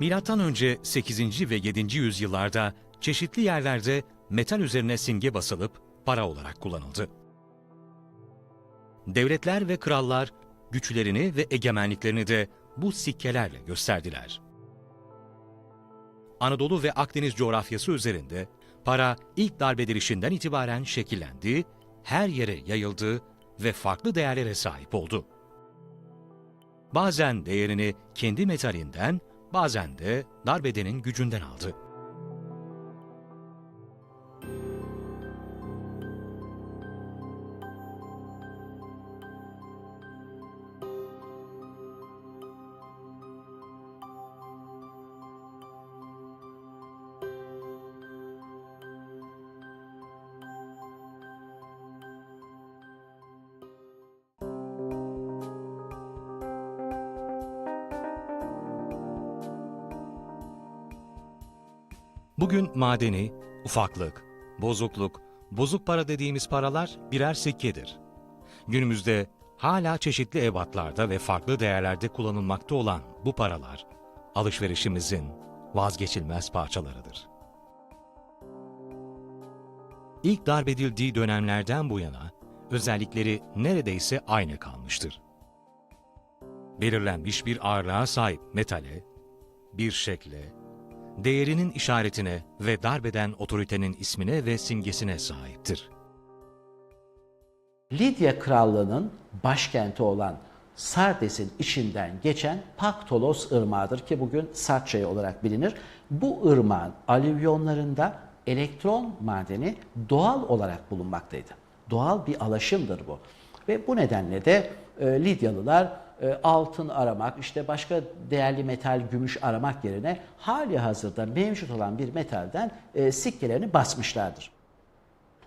Milattan önce 8. ve 7. yüzyıllarda çeşitli yerlerde metal üzerine simge basılıp para olarak kullanıldı. Devletler ve krallar güçlerini ve egemenliklerini de bu sikkelerle gösterdiler. Anadolu ve Akdeniz coğrafyası üzerinde para ilk darbedirişinden itibaren şekillendi, her yere yayıldı ve farklı değerlere sahip oldu. Bazen değerini kendi metalinden, bazen de darbedenin gücünden aldı. Bugün madeni, ufaklık, bozukluk, bozuk para dediğimiz paralar birer sikkedir. Günümüzde hala çeşitli ebatlarda ve farklı değerlerde kullanılmakta olan bu paralar, alışverişimizin vazgeçilmez parçalarıdır. İlk darbedildiği dönemlerden bu yana özellikleri neredeyse aynı kalmıştır. Belirlenmiş bir ağırlığa sahip metale, bir şekle, değerinin işaretine ve darbeden otoritenin ismine ve simgesine sahiptir. Lidya Krallığı'nın başkenti olan Sardes'in içinden geçen Paktolos Irmağı'dır ki bugün Sart olarak bilinir. Bu ırmağın alüvyonlarında elektron madeni doğal olarak bulunmaktaydı. Doğal bir alaşımdır bu. Ve bu nedenle de e, Lidyalılar altın aramak, işte başka değerli metal, gümüş aramak yerine hali hazırda mevcut olan bir metalden e, sikkelerini basmışlardır.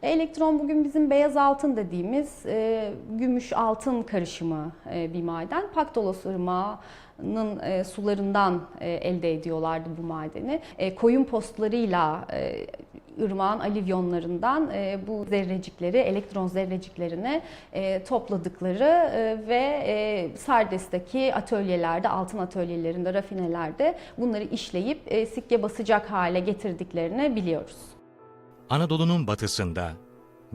Elektron bugün bizim beyaz altın dediğimiz e, gümüş altın karışımı e, bir maden. Paktolos ırmağının e, sularından e, elde ediyorlardı bu madeni. E, koyun postlarıyla e, ırmağın alivyonlarından e, bu zerrecikleri, elektron zerreciklerini e, topladıkları e, ve e, Sardes'teki atölyelerde, altın atölyelerinde, rafinelerde bunları işleyip e, sikke basacak hale getirdiklerini biliyoruz. Anadolu'nun batısında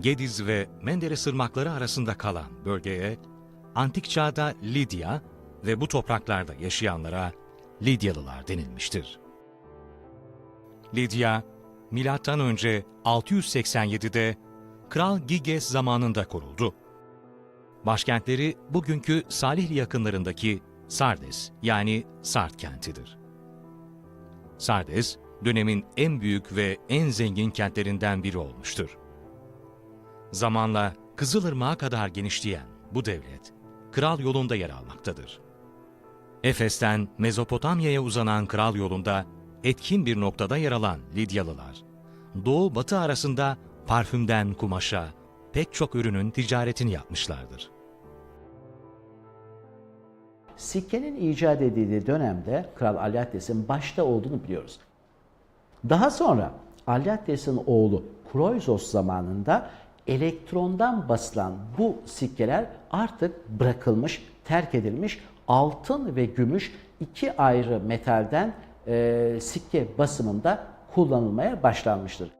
Gediz ve Menderes ırmakları arasında kalan bölgeye antik çağda Lidya ve bu topraklarda yaşayanlara Lidyalılar denilmiştir. Lidya, milattan önce 687'de Kral Giges zamanında kuruldu. Başkentleri bugünkü Salihli yakınlarındaki Sardes yani Sart kentidir. Sardes, dönemin en büyük ve en zengin kentlerinden biri olmuştur. Zamanla Kızılırmak'a kadar genişleyen bu devlet, kral yolunda yer almaktadır. Efes'ten Mezopotamya'ya uzanan kral yolunda etkin bir noktada yer alan Lidyalılar, doğu-batı arasında parfümden kumaşa pek çok ürünün ticaretini yapmışlardır. Sikkenin icat edildiği dönemde Kral Alyattes'in başta olduğunu biliyoruz. Daha sonra Alyattes'in oğlu Kroisos zamanında elektrondan basılan bu sikkeler artık bırakılmış, terk edilmiş altın ve gümüş iki ayrı metalden e, sikke basımında kullanılmaya başlanmıştır.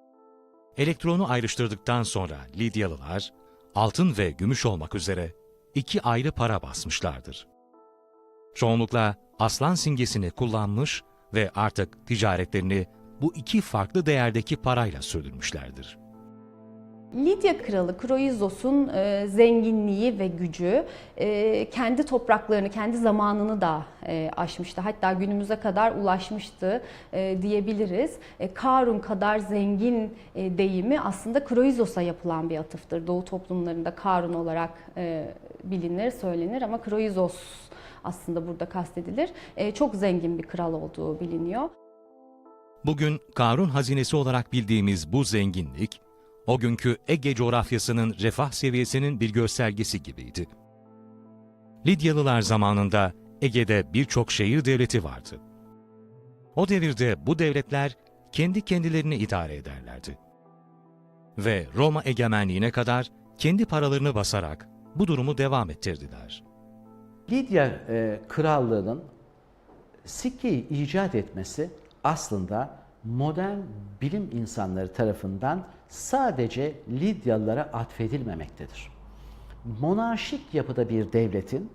Elektronu ayrıştırdıktan sonra Lidyalılar, altın ve gümüş olmak üzere iki ayrı para basmışlardır. Çoğunlukla aslan simgesini kullanmış ve artık ticaretlerini bu iki farklı değerdeki parayla sürdürmüşlerdir. Lidya kralı Kroizos'un e, zenginliği ve gücü e, kendi topraklarını, kendi zamanını da e, aşmıştı. Hatta günümüze kadar ulaşmıştı diyebiliriz. Karun kadar zengin deyimi aslında Kroizos'a yapılan bir atıftır. Doğu toplumlarında Karun olarak bilinir, söylenir ama Kroizos aslında burada kastedilir. Çok zengin bir kral olduğu biliniyor. Bugün Karun hazinesi olarak bildiğimiz bu zenginlik, o günkü Ege coğrafyasının refah seviyesinin bir göstergesi gibiydi. Lidyalılar zamanında Ege'de birçok şehir devleti vardı. O devirde bu devletler kendi kendilerini idare ederlerdi. Ve Roma egemenliğine kadar kendi paralarını basarak bu durumu devam ettirdiler. Lidya e, krallığının Sikkeyi icat etmesi aslında modern bilim insanları tarafından sadece Lidyalılara atfedilmemektedir. Monarşik yapıda bir devletin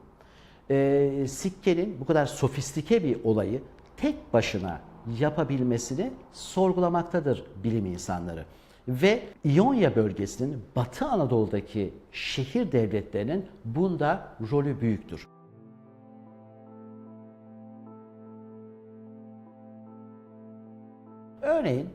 e, sikkenin bu kadar sofistike bir olayı tek başına yapabilmesini sorgulamaktadır bilim insanları. Ve İonya bölgesinin Batı Anadolu'daki şehir devletlerinin bunda rolü büyüktür. Örneğin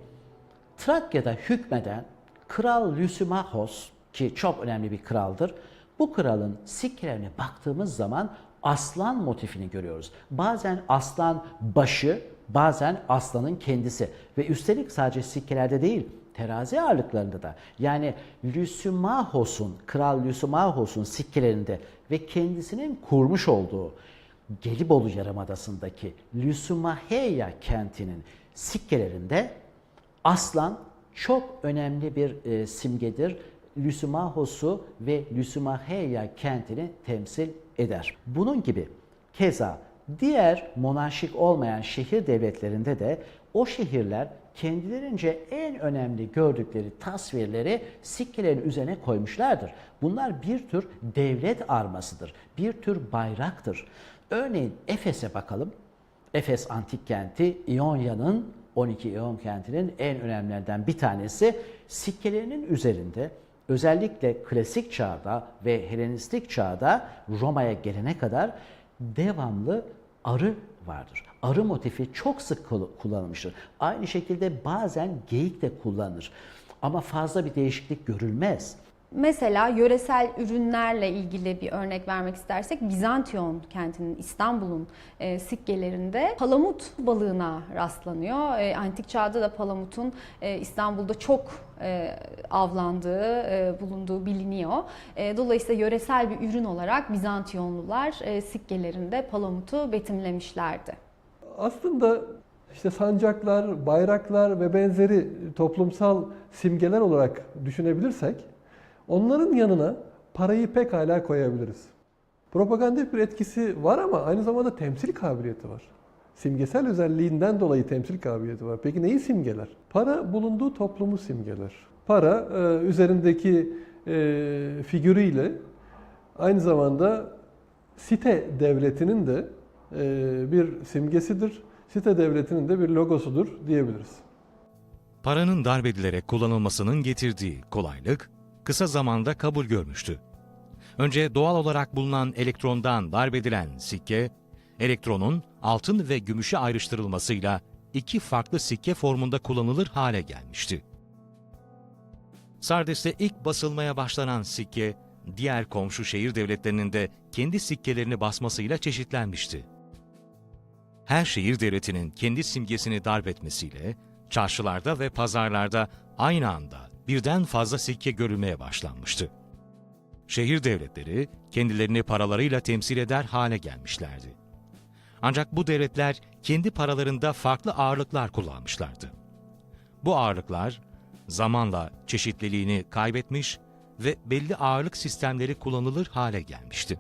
Trakya'da hükmeden Kral Lysimachos ki çok önemli bir kraldır. Bu kralın sikkelerine baktığımız zaman aslan motifini görüyoruz. Bazen aslan başı, bazen aslanın kendisi ve üstelik sadece sikkelerde değil, terazi ağırlıklarında da. Yani Lysimachos'un, Kral Lysimachos'un sikkelerinde ve kendisinin kurmuş olduğu Gelibolu Yarımadası'ndaki Lysimaheia kentinin sikkelerinde aslan çok önemli bir e, simgedir. Lysimachos'u ve Lysimaheia kentini temsil eder. Bunun gibi keza diğer monarşik olmayan şehir devletlerinde de o şehirler kendilerince en önemli gördükleri tasvirleri sikkelerin üzerine koymuşlardır. Bunlar bir tür devlet armasıdır, bir tür bayraktır. Örneğin Efes'e bakalım. Efes antik kenti İonya'nın 12 İon kentinin en önemlilerinden bir tanesi sikkelerinin üzerinde özellikle klasik çağda ve Helenistik çağda Roma'ya gelene kadar devamlı arı vardır. Arı motifi çok sık kullanılmıştır. Aynı şekilde bazen geyik de kullanılır. Ama fazla bir değişiklik görülmez. Mesela yöresel ürünlerle ilgili bir örnek vermek istersek Bizantiyon kentinin İstanbul'un e, sikkelerinde palamut balığına rastlanıyor. E, antik çağda da palamutun e, İstanbul'da çok e, avlandığı, e, bulunduğu biliniyor. E, dolayısıyla yöresel bir ürün olarak Bizantiyonlular e, sikkelerinde palamutu betimlemişlerdi. Aslında işte sancaklar, bayraklar ve benzeri toplumsal simgeler olarak düşünebilirsek onların yanına parayı pekala koyabiliriz. Propaganda bir etkisi var ama aynı zamanda temsil kabiliyeti var. Simgesel özelliğinden dolayı temsil kabiliyeti var. Peki neyi simgeler? Para bulunduğu toplumu simgeler. Para e, üzerindeki e, figürüyle aynı zamanda site devletinin de e, bir simgesidir. Site devletinin de bir logosudur diyebiliriz. Paranın darp edilerek kullanılmasının getirdiği kolaylık kısa zamanda kabul görmüştü. Önce doğal olarak bulunan elektrondan darp edilen sikke, elektronun altın ve gümüşe ayrıştırılmasıyla iki farklı sikke formunda kullanılır hale gelmişti. Sardes'te ilk basılmaya başlanan sikke, diğer komşu şehir devletlerinin de kendi sikkelerini basmasıyla çeşitlenmişti. Her şehir devletinin kendi simgesini darp etmesiyle, çarşılarda ve pazarlarda aynı anda birden fazla sikke görülmeye başlanmıştı. Şehir devletleri kendilerini paralarıyla temsil eder hale gelmişlerdi. Ancak bu devletler kendi paralarında farklı ağırlıklar kullanmışlardı. Bu ağırlıklar zamanla çeşitliliğini kaybetmiş ve belli ağırlık sistemleri kullanılır hale gelmişti.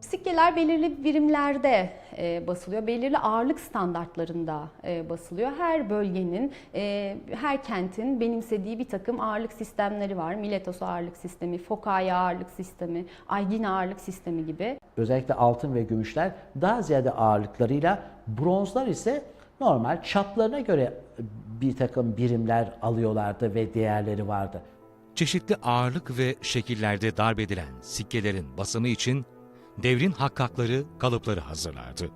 Sikkeler belirli birimlerde e, basılıyor, belirli ağırlık standartlarında e, basılıyor. Her bölgenin, e, her kentin benimsediği bir takım ağırlık sistemleri var. Miletos ağırlık sistemi, Fokaya ağırlık sistemi, Aygin ağırlık sistemi gibi. Özellikle altın ve gümüşler daha ziyade ağırlıklarıyla, bronzlar ise normal çaplarına göre bir takım birimler alıyorlardı ve değerleri vardı. Çeşitli ağırlık ve şekillerde darp edilen sikkelerin basımı için devrin hakkakları kalıpları hazırlardı.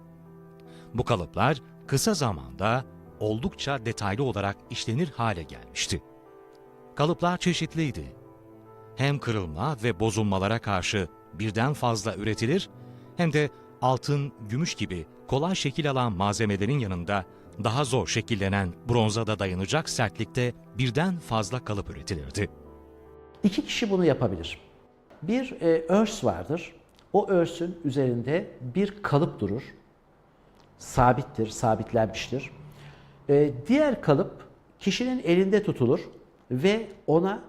Bu kalıplar kısa zamanda oldukça detaylı olarak işlenir hale gelmişti. Kalıplar çeşitliydi. Hem kırılma ve bozulmalara karşı birden fazla üretilir hem de altın, gümüş gibi kolay şekil alan malzemelerin yanında daha zor şekillenen bronza da dayanacak sertlikte birden fazla kalıp üretilirdi. İki kişi bunu yapabilir. Bir e, örs vardır. O örsün üzerinde bir kalıp durur. Sabittir, sabitlenmiştir. E, diğer kalıp kişinin elinde tutulur ve ona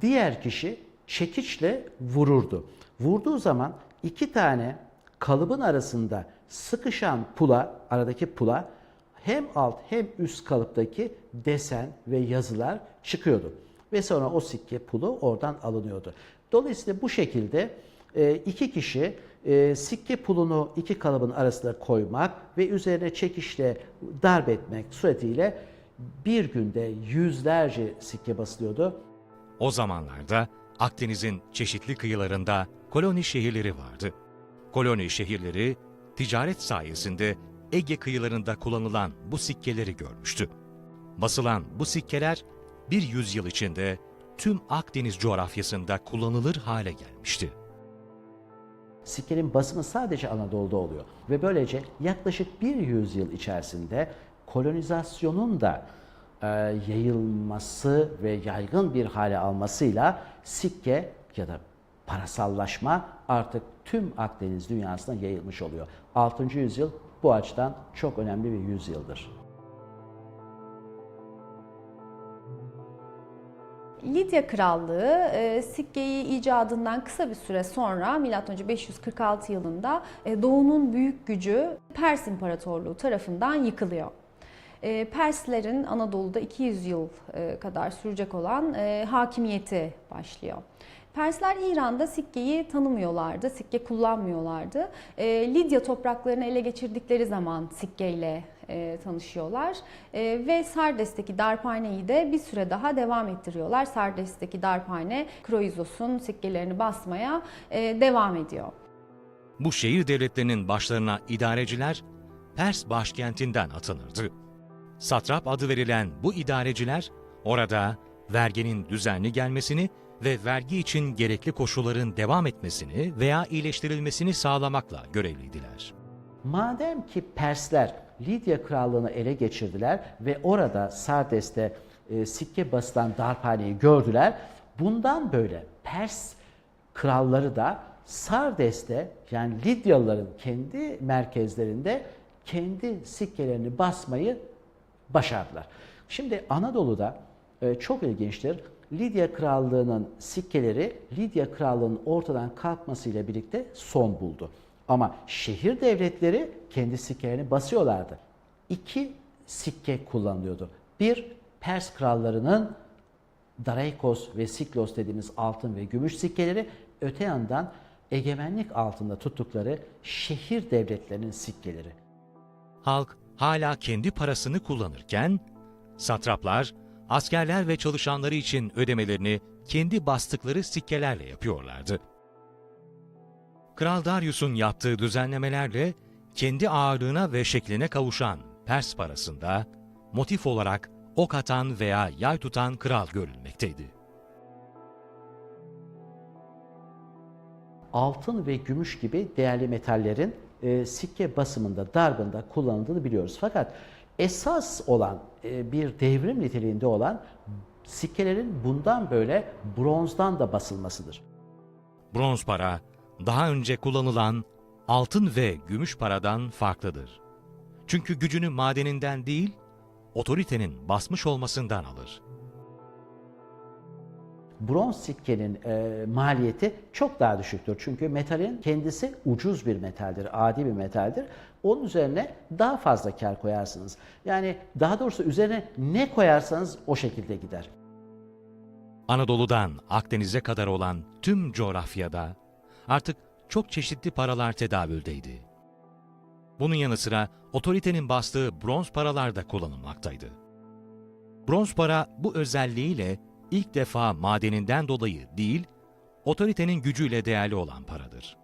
diğer kişi çekiçle vururdu. Vurduğu zaman iki tane kalıbın arasında sıkışan pula, aradaki pula hem alt hem üst kalıptaki desen ve yazılar çıkıyordu. Ve sonra o sikke pulu oradan alınıyordu. Dolayısıyla bu şekilde e, iki kişi e, sikke pulunu iki kalıbın arasına koymak ve üzerine çekişle darp etmek suretiyle bir günde yüzlerce sikke basılıyordu. O zamanlarda Akdeniz'in çeşitli kıyılarında koloni şehirleri vardı. Koloni şehirleri ticaret sayesinde Ege kıyılarında kullanılan bu sikkeleri görmüştü. Basılan bu sikkeler bir yüzyıl içinde tüm Akdeniz coğrafyasında kullanılır hale gelmişti. Sikkenin basımı sadece Anadolu'da oluyor. Ve böylece yaklaşık bir yüzyıl içerisinde kolonizasyonun da e, yayılması ve yaygın bir hale almasıyla sikke ya da parasallaşma artık tüm Akdeniz dünyasına yayılmış oluyor. 6. yüzyıl bu açıdan çok önemli bir yüzyıldır. Lidya Krallığı e, sikkeyi icadından kısa bir süre sonra M.Ö. 546 yılında e, Doğu'nun büyük gücü Pers İmparatorluğu tarafından yıkılıyor. E, Perslerin Anadolu'da 200 yıl e, kadar sürecek olan e, hakimiyeti başlıyor. Persler İran'da sikkeyi tanımıyorlardı, sikke kullanmıyorlardı. E, Lidya topraklarını ele geçirdikleri zaman sikkeyle e, tanışıyorlar E, ve Sardes'teki darphaneyi de bir süre daha devam ettiriyorlar. Sardes'teki darphane Kroizos'un sikkelerini basmaya e, devam ediyor. Bu şehir devletlerinin başlarına idareciler Pers başkentinden atanırdı. Satrap adı verilen bu idareciler orada verginin düzenli gelmesini ve vergi için gerekli koşulların devam etmesini veya iyileştirilmesini sağlamakla görevliydiler. Madem ki Persler Lidya krallığını ele geçirdiler ve orada Sardes'te e, sikke basılan darphaneyi gördüler. Bundan böyle Pers kralları da Sardes'te yani Lidyalıların kendi merkezlerinde kendi sikkelerini basmayı başardılar. Şimdi Anadolu'da e, çok ilginçtir. Lidya Krallığı'nın sikkeleri Lidya Krallığı'nın ortadan kalkmasıyla birlikte son buldu. Ama şehir devletleri kendi sikkelerini basıyorlardı. İki sikke kullanılıyordu. Bir, Pers krallarının Daraikos ve Siklos dediğimiz altın ve gümüş sikkeleri, öte yandan egemenlik altında tuttukları şehir devletlerinin sikkeleri. Halk hala kendi parasını kullanırken, satraplar, askerler ve çalışanları için ödemelerini kendi bastıkları sikkelerle yapıyorlardı. Kral Darius'un yaptığı düzenlemelerle kendi ağırlığına ve şekline kavuşan Pers parasında motif olarak ok atan veya yay tutan kral görülmekteydi. altın ve gümüş gibi değerli metallerin e, sikke basımında, darbında kullanıldığını biliyoruz. Fakat esas olan e, bir devrim niteliğinde olan sikkelerin bundan böyle bronzdan da basılmasıdır. Bronz para, daha önce kullanılan altın ve gümüş paradan farklıdır. Çünkü gücünü madeninden değil, otoritenin basmış olmasından alır. Bronz sikkenin e, maliyeti çok daha düşüktür. Çünkü metalin kendisi ucuz bir metaldir, adi bir metaldir. Onun üzerine daha fazla kar koyarsınız. Yani daha doğrusu üzerine ne koyarsanız o şekilde gider. Anadolu'dan Akdeniz'e kadar olan tüm coğrafyada artık çok çeşitli paralar tedavüldeydi. Bunun yanı sıra otoritenin bastığı bronz paralar da kullanılmaktaydı. Bronz para bu özelliğiyle ilk defa madeninden dolayı değil, otoritenin gücüyle değerli olan paradır.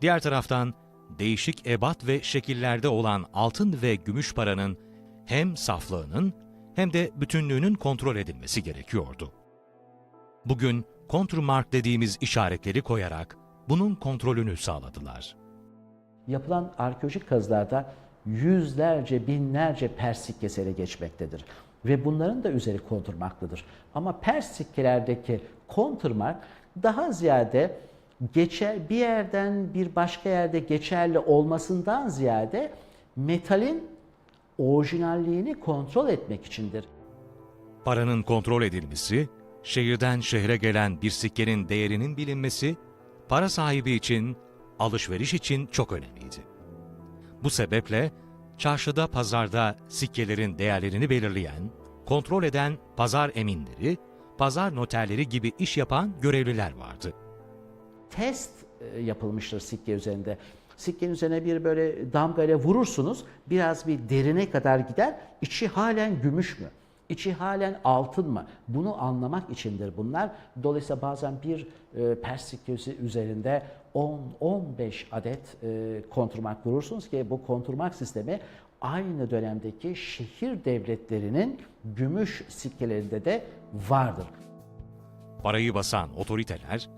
Diğer taraftan değişik ebat ve şekillerde olan altın ve gümüş paranın hem saflığının hem de bütünlüğünün kontrol edilmesi gerekiyordu. Bugün kontrmark dediğimiz işaretleri koyarak bunun kontrolünü sağladılar. Yapılan arkeolojik kazılarda yüzlerce, binlerce Pers sikkesi ele geçmektedir. Ve bunların da üzeri konturmaklıdır. Ama Pers sikkelerdeki konturmak daha ziyade geçer bir yerden bir başka yerde geçerli olmasından ziyade metalin orijinalliğini kontrol etmek içindir. Paranın kontrol edilmesi, şehirden şehre gelen bir sikkenin değerinin bilinmesi, para sahibi için, alışveriş için çok önemliydi. Bu sebeple çarşıda pazarda sikkelerin değerlerini belirleyen, kontrol eden pazar eminleri, pazar noterleri gibi iş yapan görevliler vardı. test e, yapılmıştır sikke üzerinde. Sikkenin üzerine bir böyle damga ile vurursunuz. Biraz bir derine kadar gider. İçi halen gümüş mü? İçi halen altın mı? Bunu anlamak içindir bunlar. Dolayısıyla bazen bir e, pers sikkesi üzerinde 10-15 adet e, konturmak vurursunuz ki bu konturmak sistemi aynı dönemdeki şehir devletlerinin gümüş sikkelerinde de vardır. Parayı basan otoriteler,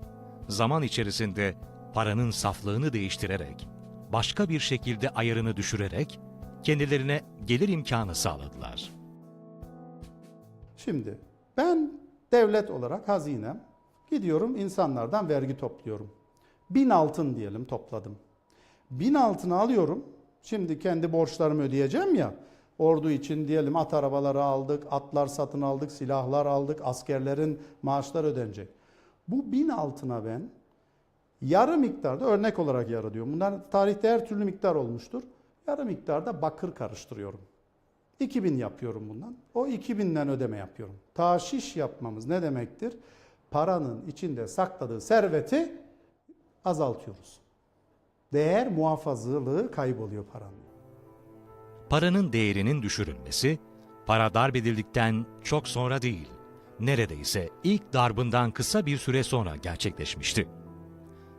zaman içerisinde paranın saflığını değiştirerek, başka bir şekilde ayarını düşürerek kendilerine gelir imkanı sağladılar. Şimdi ben devlet olarak hazinem gidiyorum insanlardan vergi topluyorum. Bin altın diyelim topladım. Bin altını alıyorum. Şimdi kendi borçlarımı ödeyeceğim ya. Ordu için diyelim at arabaları aldık, atlar satın aldık, silahlar aldık, askerlerin maaşları ödenecek. Bu bin altına ben yarı miktarda örnek olarak yarı diyorum. Bunlar tarihte her türlü miktar olmuştur. Yarı miktarda bakır karıştırıyorum. 2000 yapıyorum bundan. O 2000'den ödeme yapıyorum. Taşiş yapmamız ne demektir? Paranın içinde sakladığı serveti azaltıyoruz. Değer muhafazılığı kayboluyor paranın. Paranın değerinin düşürülmesi, para darp edildikten çok sonra değil, neredeyse ilk darbından kısa bir süre sonra gerçekleşmişti.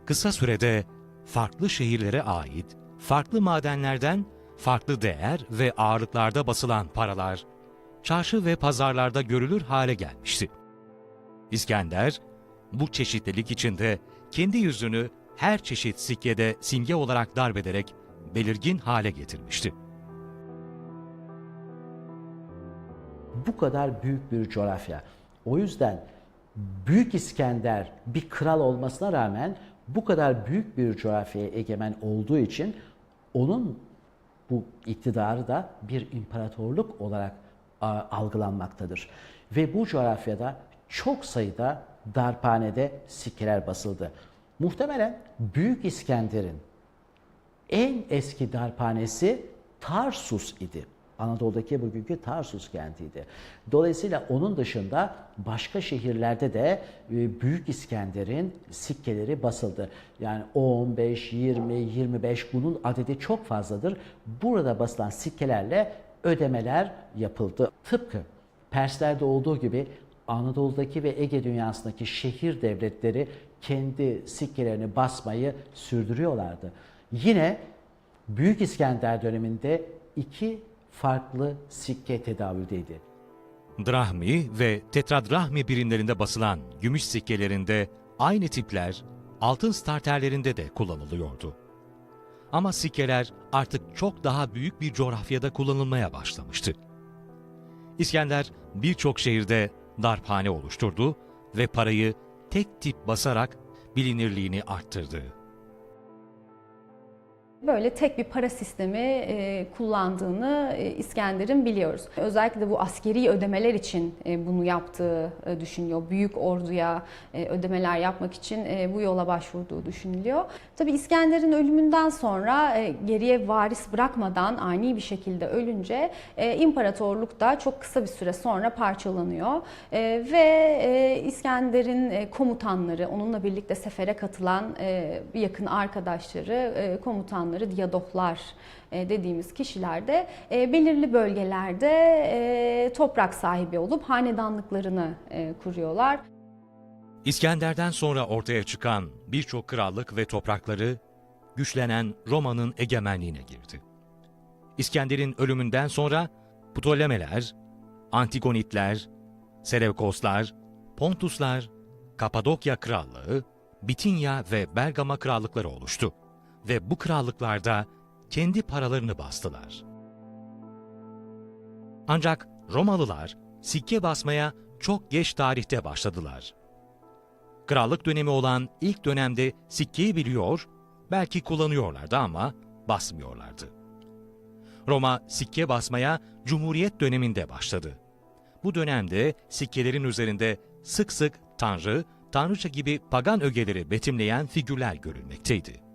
Kısa sürede farklı şehirlere ait, farklı madenlerden farklı değer ve ağırlıklarda basılan paralar, çarşı ve pazarlarda görülür hale gelmişti. İskender, bu çeşitlilik içinde kendi yüzünü her çeşit sikkede simge olarak darbederek belirgin hale getirmişti. bu kadar büyük bir coğrafya. O yüzden Büyük İskender bir kral olmasına rağmen bu kadar büyük bir coğrafyaya egemen olduğu için onun bu iktidarı da bir imparatorluk olarak algılanmaktadır. Ve bu coğrafyada çok sayıda darphanede sikkeler basıldı. Muhtemelen Büyük İskender'in en eski darphanesi Tarsus idi. Anadolu'daki bugünkü Tarsus kentiydi. Dolayısıyla onun dışında başka şehirlerde de e, Büyük İskender'in sikkeleri basıldı. Yani 15, 20, 25 bunun adedi çok fazladır. Burada basılan sikkelerle ödemeler yapıldı. Tıpkı Perslerde olduğu gibi Anadolu'daki ve Ege dünyasındaki şehir devletleri kendi sikkelerini basmayı sürdürüyorlardı. Yine Büyük İskender döneminde iki farklı sikke tedavüldeydi. Drahmi ve tetradrahmi birimlerinde basılan gümüş sikkelerinde aynı tipler altın starterlerinde de kullanılıyordu. Ama sikkeler artık çok daha büyük bir coğrafyada kullanılmaya başlamıştı. İskender birçok şehirde darphane oluşturdu ve parayı tek tip basarak bilinirliğini arttırdı. Böyle tek bir para sistemi e, kullandığını e, İskender'in biliyoruz. Özellikle de bu askeri ödemeler için e, bunu yaptığı düşünülüyor. Büyük orduya ödemeler yapmak için bu yola başvurduğu düşünülüyor. Tabi İskender'in ölümünden sonra geriye varis bırakmadan ani bir şekilde ölünce imparatorluk da çok kısa bir süre sonra parçalanıyor. Ve İskender'in komutanları, onunla birlikte sefere katılan yakın arkadaşları, e, komutanları, diyadohlar e, dediğimiz kişiler de e, belirli bölgelerde e, toprak sahibi olup hanedanlıklarını kuruyorlar. İskender'den sonra ortaya çıkan birçok krallık ve toprakları güçlenen Roma'nın egemenliğine girdi. İskender'in ölümünden sonra Ptolemeler, Antigonitler, Seleukoslar, Pontuslar, Kapadokya Krallığı, Bitinya ve Bergama krallıkları oluştu ve bu krallıklarda kendi paralarını bastılar. Ancak Romalılar sikke basmaya çok geç tarihte başladılar. Krallık dönemi olan ilk dönemde sikkeyi biliyor, belki kullanıyorlardı ama basmıyorlardı. Roma sikke basmaya Cumhuriyet döneminde başladı. Bu dönemde sikkelerin üzerinde sık sık tanrı, tanrıça gibi pagan ögeleri betimleyen figürler görülmekteydi.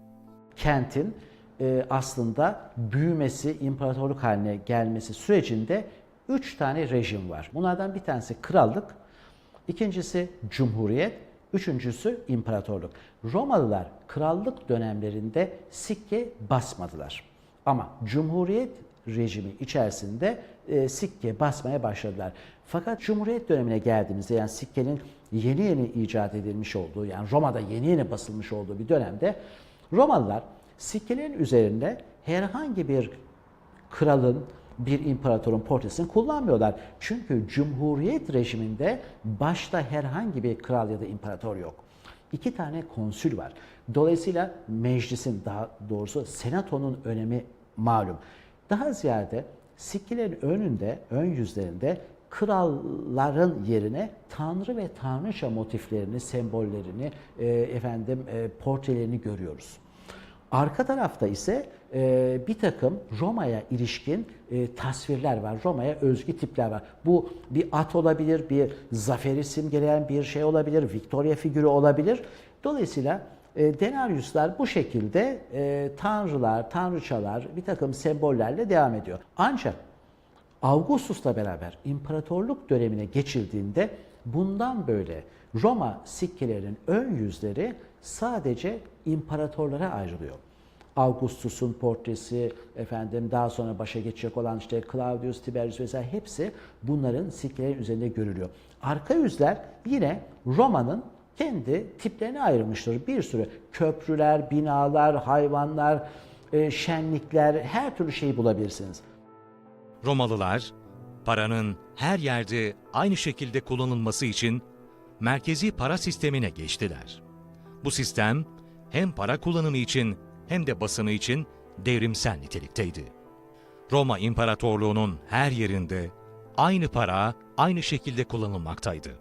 Kentin e, aslında büyümesi, imparatorluk haline gelmesi sürecinde üç tane rejim var. Bunlardan bir tanesi krallık, ikincisi cumhuriyet, üçüncüsü imparatorluk. Romalılar krallık dönemlerinde sikke basmadılar. Ama cumhuriyet rejimi içerisinde e, sikke basmaya başladılar. Fakat Cumhuriyet dönemine geldiğimizde yani sikkenin yeni yeni icat edilmiş olduğu yani Roma'da yeni yeni basılmış olduğu bir dönemde Romalılar sikkelerin üzerinde herhangi bir kralın, bir imparatorun portresini kullanmıyorlar. Çünkü Cumhuriyet rejiminde başta herhangi bir kral ya da imparator yok. İki tane konsül var. Dolayısıyla meclisin daha doğrusu senatonun önemi malum. Daha ziyade sikkelerin önünde, ön yüzlerinde kralların yerine tanrı ve tanrıça motiflerini, sembollerini, e, efendim e, portrelerini görüyoruz. Arka tarafta ise e, bir takım Roma'ya ilişkin e, tasvirler var. Roma'ya özgü tipler var. Bu bir at olabilir, bir zaferi simgeleyen bir şey olabilir, Victoria figürü olabilir. Dolayısıyla e, Denarius'lar bu şekilde e, tanrılar, tanrıçalar, bir takım sembollerle devam ediyor. Ancak Augustus'la beraber imparatorluk dönemine geçildiğinde bundan böyle Roma sikkelerinin ön yüzleri sadece imparatorlara ayrılıyor. Augustus'un portresi, efendim daha sonra başa geçecek olan işte Claudius, Tiberius vesaire hepsi bunların sikkelerin üzerinde görülüyor. Arka yüzler yine Roma'nın kendi tiplerine ayrılmıştır. Bir sürü köprüler, binalar, hayvanlar, e, şenlikler, her türlü şeyi bulabilirsiniz. Romalılar, paranın her yerde aynı şekilde kullanılması için merkezi para sistemine geçtiler. Bu sistem hem para kullanımı için hem de basını için devrimsel nitelikteydi. Roma İmparatorluğu'nun her yerinde aynı para aynı şekilde kullanılmaktaydı.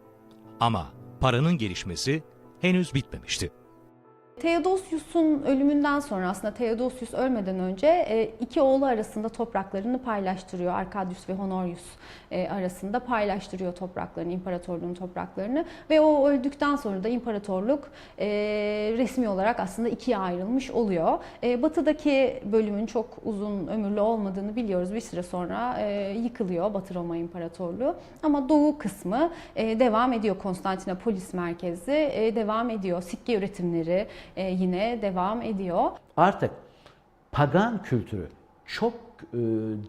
Ama paranın gelişmesi henüz bitmemişti. Theodosius'un ölümünden sonra aslında Theodosius ölmeden önce e, iki oğlu arasında topraklarını paylaştırıyor. Arkadius ve Honorius e, arasında paylaştırıyor topraklarını, imparatorluğun topraklarını ve o öldükten sonra da imparatorluk e, resmi olarak aslında ikiye ayrılmış oluyor. Batıdaki bölümün çok uzun ömürlü olmadığını biliyoruz. Bir süre sonra yıkılıyor Batı Roma İmparatorluğu ama doğu kısmı devam ediyor. Konstantinopolis merkezi devam ediyor. Sikke üretimleri e, yine devam ediyor. Artık pagan kültürü çok e,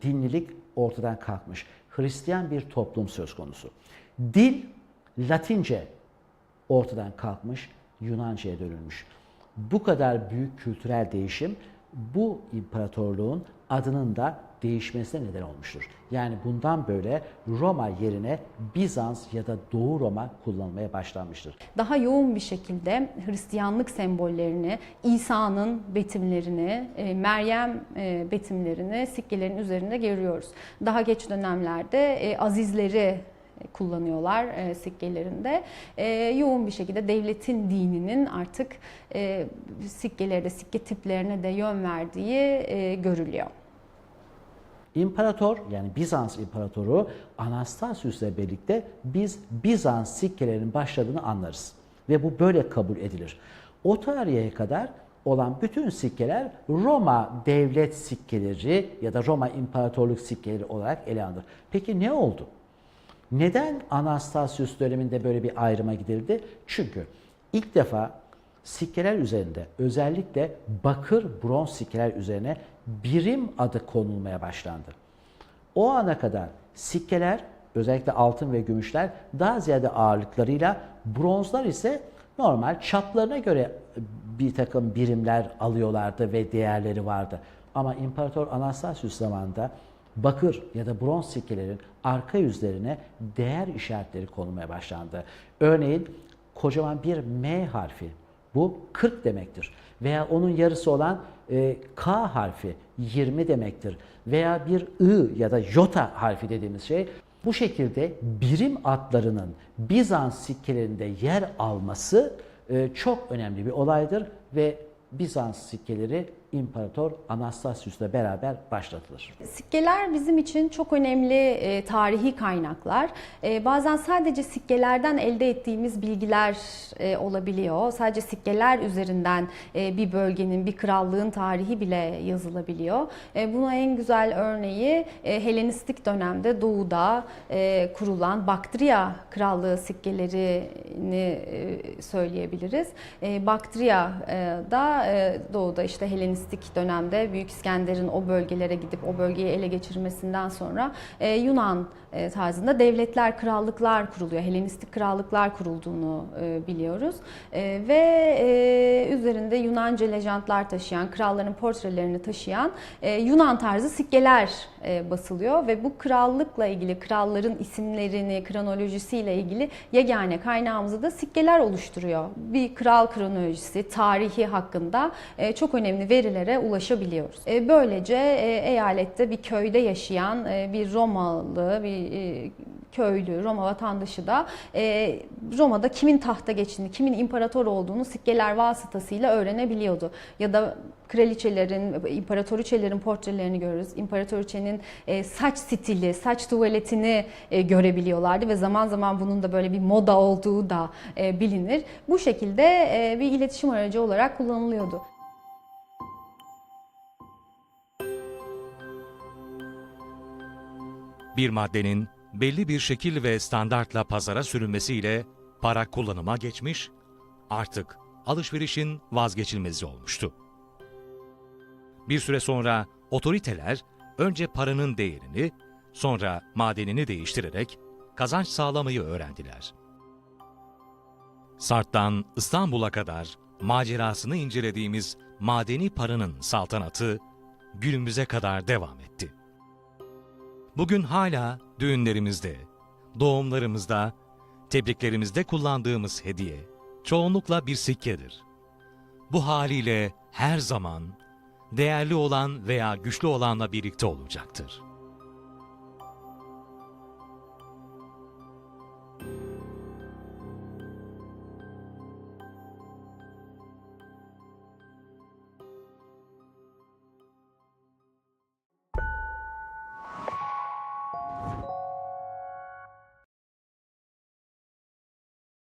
dinlilik ortadan kalkmış. Hristiyan bir toplum söz konusu. Dil Latince ortadan kalkmış, Yunanca'ya dönülmüş. Bu kadar büyük kültürel değişim bu imparatorluğun adının da değişmesine neden olmuştur. Yani bundan böyle Roma yerine Bizans ya da Doğu Roma kullanılmaya başlanmıştır. Daha yoğun bir şekilde Hristiyanlık sembollerini, İsa'nın betimlerini, e, Meryem e, betimlerini sikkelerin üzerinde görüyoruz. Daha geç dönemlerde e, azizleri kullanıyorlar e, sikkelerinde. E, yoğun bir şekilde devletin dininin artık e, sikkelerde, sikke tiplerine de yön verdiği e, görülüyor. İmparator yani Bizans İmparatoru Anastasius'la birlikte biz Bizans sikkelerinin başladığını anlarız. Ve bu böyle kabul edilir. O tarihe kadar olan bütün sikkeler Roma devlet sikkeleri ya da Roma İmparatorluk sikkeleri olarak ele alınır. Peki ne oldu? Neden Anastasius döneminde böyle bir ayrıma gidildi? Çünkü ilk defa sikkeler üzerinde özellikle bakır bronz sikkeler üzerine birim adı konulmaya başlandı. O ana kadar sikkeler özellikle altın ve gümüşler daha ziyade ağırlıklarıyla bronzlar ise normal çaplarına göre bir takım birimler alıyorlardı ve değerleri vardı. Ama İmparator Anastasius zamanında bakır ya da bronz sikkelerin arka yüzlerine değer işaretleri konulmaya başlandı. Örneğin kocaman bir M harfi bu 40 demektir. Veya onun yarısı olan e, K harfi 20 demektir. Veya bir I ya da Jota harfi dediğimiz şey bu şekilde birim adlarının Bizans sikkelerinde yer alması e, çok önemli bir olaydır ve Bizans sikkeleri İmparator Anastasius'la beraber başlatılır. Sikkeler bizim için çok önemli e, tarihi kaynaklar. E, bazen sadece sikkelerden elde ettiğimiz bilgiler e, olabiliyor. Sadece sikkeler üzerinden e, bir bölgenin, bir krallığın tarihi bile yazılabiliyor. E, buna en güzel örneği e, Helenistik dönemde doğuda e, kurulan Baktriya Krallığı sikkelerini e, söyleyebiliriz. E, Baktriya'da e, doğuda işte Helenistik dönemde Büyük İskender'in o bölgelere gidip o bölgeyi ele geçirmesinden sonra e, Yunan e, tarzında devletler, krallıklar kuruluyor. Helenistik krallıklar kurulduğunu e, biliyoruz. E, ve e, üzerinde Yunanca lejantlar taşıyan, kralların portrelerini taşıyan e, Yunan tarzı sikkeler e, basılıyor ve bu krallıkla ilgili, kralların isimlerini, kronolojisiyle ilgili yegane kaynağımızı da sikkeler oluşturuyor. Bir kral kronolojisi, tarihi hakkında e, çok önemli verilere ulaşabiliyoruz. E, böylece e, eyalette bir köyde yaşayan e, bir Romalı, bir köylü, Roma vatandaşı da Roma'da kimin tahta geçtiğini, kimin imparator olduğunu sikkeler vasıtasıyla öğrenebiliyordu. Ya da kraliçelerin, imparatoriçelerin portrelerini görürüz. İmparatoriçenin saç stili, saç tuvaletini görebiliyorlardı ve zaman zaman bunun da böyle bir moda olduğu da bilinir. Bu şekilde bir iletişim aracı olarak kullanılıyordu. Bir maddenin belli bir şekil ve standartla pazara sürülmesiyle para kullanıma geçmiş, artık alışverişin vazgeçilmezi olmuştu. Bir süre sonra otoriteler önce paranın değerini, sonra madenini değiştirerek kazanç sağlamayı öğrendiler. Sart'tan İstanbul'a kadar macerasını incelediğimiz madeni paranın saltanatı günümüze kadar devam etti. Bugün hala düğünlerimizde, doğumlarımızda, tebriklerimizde kullandığımız hediye çoğunlukla bir sikkedir. Bu haliyle her zaman değerli olan veya güçlü olanla birlikte olacaktır.